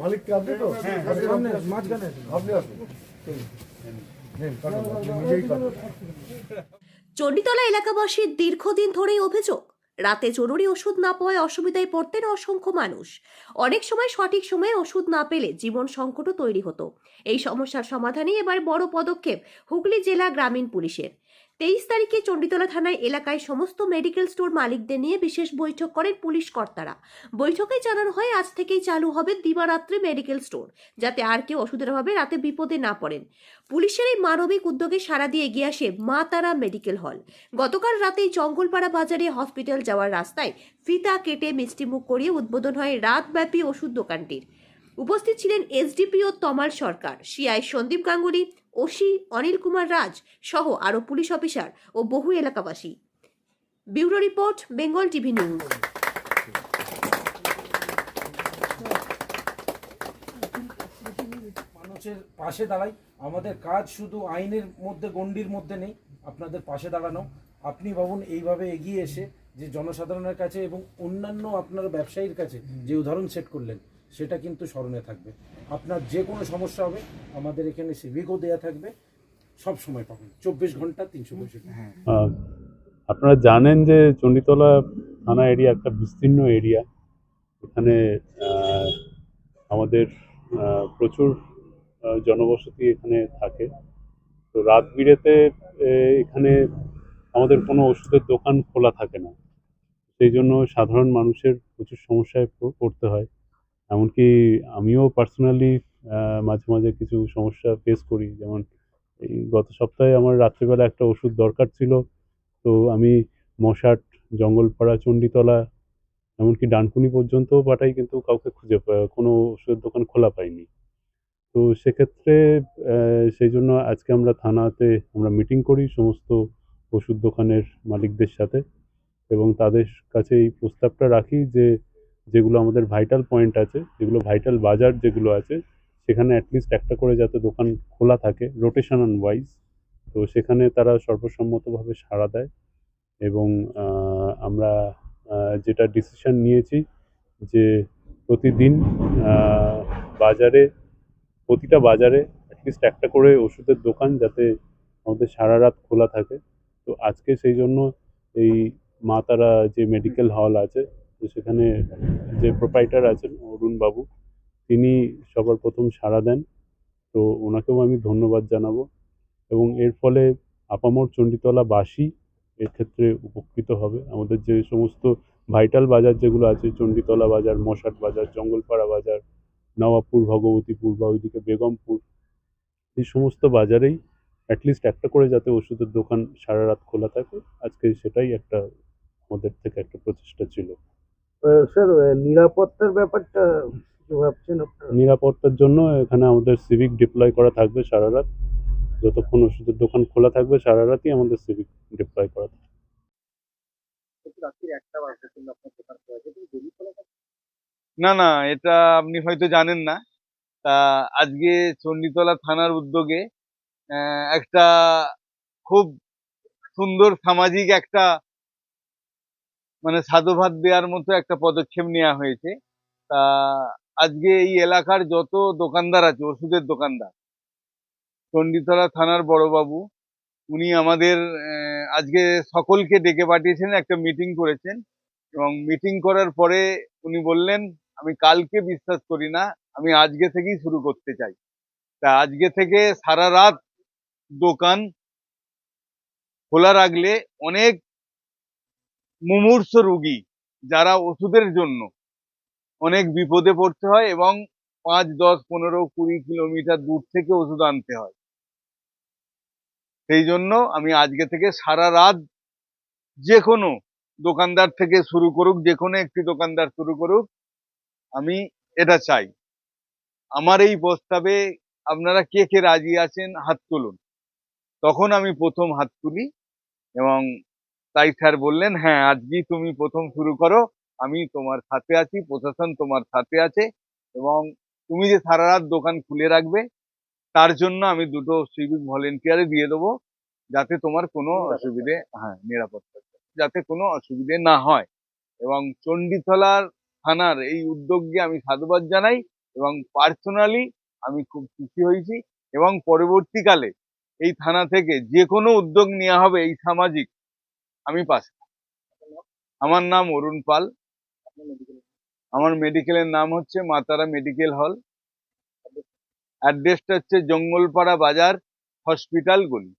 মালিককে আপনি তো। চণ্ডীতলা এলাকাবাসীর দীর্ঘদিন ধরেই অভিযোগ, রাতে জরুরি ওষুধ না পাওয়ায় অসুবিধায় পড়তেন অসংখ্য মানুষ অনেক সময় সঠিক সময়ে ওষুধ না পেলে জীবন সংকটও তৈরি হতো এই সমস্যার সমাধানে এবার বড় পদক্ষেপ হুগলি জেলা গ্রামীণ পুলিশের তেইশ তারিখে চণ্ডীতলা থানায় এলাকায় সমস্ত মেডিকেল স্টোর মালিকদের নিয়ে বিশেষ বৈঠক করেন পুলিশ কর্তারা। বৈঠকে জানানো হয়, আজ থেকেই চালু হবে দিবারাত্রি মেডিকেল স্টোর, যাতে আর কেউ ওষুধের অভাবে রাতে বিপদে না পড়েন। পুলিশের এই মানবিক উদ্যোগে সাড়া দিয়ে এগিয়ে আসে মা তারা মেডিকেল হল। গতকাল রাতেই জঙ্গলপাড়া বাজারে হসপিটাল যাওয়ার রাস্তায় ফিতা কেটে মিষ্টিমুখ করিয়ে উদ্বোধন হয় রাতব্যাপী ওষুধ দোকানটির। উপস্থিত ছিলেন SDPO Tamal Sarkar, CI Sandeep Ganguly, OC Anil Kumar Raj সহ আরও পুলিশ অফিসার ও বহু এলাকাবাসী। Bureau report, Bengal TV news. মানুষের পাশে দাঁড়াই। আমাদের কাজ শুধু আইনের মধ্যে, গণ্ডির মধ্যে নেই। আপনাদের পাশে দাঁড়ানো। আপনি ভাবুন, এইভাবে এগিয়ে এসে যে জনসাধারণের কাছে এবং অন্যান্য আপনার ব্যবসায়ীর কাছে যে উদাহরণ সেট করলেন সেটা কিন্তু স্মরণে থাকবে। আপনার যে কোনো সমস্যা হবে আমাদের এখানে সিভিকও দেয়া থাকবে। সব সময় পাবেন। চব্বিশ ঘণ্টা তিনশো পঁয়ষট্টি। হ্যাঁ। আপনারা জানেন যে চণ্ডীতলা থানা এরিয়া একটা বিস্তীর্ণ এরিয়া এখানে আমাদের প্রচুর জনবসতি এখানে থাকে। তো রাত বিরেতে এখানে আমাদের কোনো ওষুধের দোকান খোলা থাকে না। সেই জন্য সাধারণ মানুষের প্রচুর সমস্যায় পড়তে হয়। এমনকি আমিও পার্সোনালি মাঝে মাঝে কিছু সমস্যা ফেস করি। যেমন এই গত সপ্তাহে আমার রাত্রিবেলা একটা ওষুধ দরকার ছিল। তো আমি মশাট, জঙ্গলপাড়া, চণ্ডীতলা, এমনকি ডানকুনি পর্যন্তও পাঠাই কিন্তু কাউকে খুঁজে কোনো ওষুধের দোকান খোলা পাইনি। তো সেক্ষেত্রে সেই জন্য আজকে আমরা থানাতে আমরা মিটিং করি সমস্ত ওষুধ দোকানের মালিকদের সাথে এবং তাদের কাছে এই প্রস্তাবটা রাখি যে যেগুলো আমাদের ভাইটাল পয়েন্ট আছে, যেগুলো ভাইটাল বাজার যেগুলো আছে, সেখানে অ্যাটলিস্ট একটা করে যাতে দোকান খোলা থাকে রোটেশনাল ওয়াইজ তো সেখানে তারা সর্বসম্মতভাবে সাড়া দেয় এবং আমরা যেটা ডিসিশন নিয়েছি যে প্রতিদিন বাজারে, প্রতিটা বাজারে অ্যাটলিস্ট একটা করে ওষুধের দোকান যাতে আমাদের সারা রাত খোলা থাকে। তো আজকে সেই জন্য এই মা তারা যে মেডিকেল হল আছে তো সেখানে যে প্রোপাইটার আছেন অরুণ বাবু, তিনি সবার প্রথম সাড়া দেন। তো ওনাকেও আমি ধন্যবাদ জানাব। এবং এর ফলে আপামর চণ্ডীতলাবাসী এর ক্ষেত্রে উপকৃত হবে। আমাদের যে সমস্ত ভাইটাল বাজার যেগুলো আছে, চণ্ডীতলা বাজার, মশাট বাজার, জঙ্গলপাড়া বাজার, নবাবপুর, ভগবতীপুর বা ওইদিকে বেগমপুর, এই সমস্ত বাজারেই অ্যাটলিস্ট একটা করে যাতে ওষুধের দোকান সারা রাত খোলা থাকে। আজকে সেটাই একটা আমাদের থেকে একটা প্রচেষ্টা ছিল। স্যার নিরাপত্তার ব্যাপারটা ভাবছেন আপনারা? নিরাপত্তার জন্য এখানে আমাদের সিভিক ডিপ্লয় করা থাকবে সারা রাত। যতক্ষণ ওষুধের দোকান খোলা থাকবে সারা রাতই আমাদের সিভিক ডিপ্লয় করা থাকবে। না না এটা আপনি হয়তো জানেন না। তা আজকে চণ্ডীতলা থানার উদ্যোগে একটা খুব সুন্দর সামাজিক একটা মানে সাধুভাত দেওয়ার মতো একটা পদক্ষেপ নেওয়া হয়েছে। তা আজকে এই এলাকার যত দোকানদার আছে, ওষুধের দোকানদার, চণ্ডীতলা থানার বড়বাবু, উনি আমাদের আজকে সকলকে ডেকে পাঠিয়েছেন, একটা মিটিং করেছেন। এবং মিটিং করার পরে উনি বললেন, আমি কালকে বিশ্বাস করি না, আমি আজকে থেকেই শুরু করতে চাই। তা আজকে থেকে সারা রাত দোকান খোলা রাখলে অনেক মুমূর্ষ রুগী যারা ওষুধের জন্য অনেক বিপদে পড়তে হয় এবং পাঁচ, দশ, পনেরো, কুড়ি কিলোমিটার দূর থেকে ওষুধ আনতে হয়। সেই জন্য আমি আজকে থেকে সারা রাত যে কোনো দোকানদার থেকে শুরু করুক, যে কোনো একটি দোকানদার শুরু করুক, আমি এটা চাই। আমার এই প্রস্তাবে আপনারা কে কে রাজি আছেন হাত তুলুন। তখন আমি প্রথম হাত তুলি এবং তাই স্যার বললেন হ্যাঁ আজকেই তুমি প্রথম শুরু করো। আমি তোমার সাথে আছি প্রশাসন তোমার সাথে আছে এবং তুমি যে সারা রাত দোকান খুলে রাখবে তার জন্য আমি দুটো সিভিক ভলেন্টিয়ারে দিয়ে দেবো যাতে তোমার কোনো অসুবিধে হ্যাঁ নিরাপত্তা। যাতে কোনো অসুবিধে না হয় এবং চণ্ডীতলার থানার এই উদ্যোগকে আমি সাধুবাদ জানাই এবং পার্সোনালি আমি খুব খুশি হয়েছি এবং পরবর্তীকালে এই থানা থেকে যে কোনো উদ্যোগ নেওয়া হবে এই সামাজিক আমি পাশে আমার নাম অরুণ পাল। আমার মেডিকেলের নাম হচ্ছে মাতারা মেডিকেল হল অ্যাড্রেসটা হচ্ছে জঙ্গলপাড়া বাজার হসপিটাল গলি।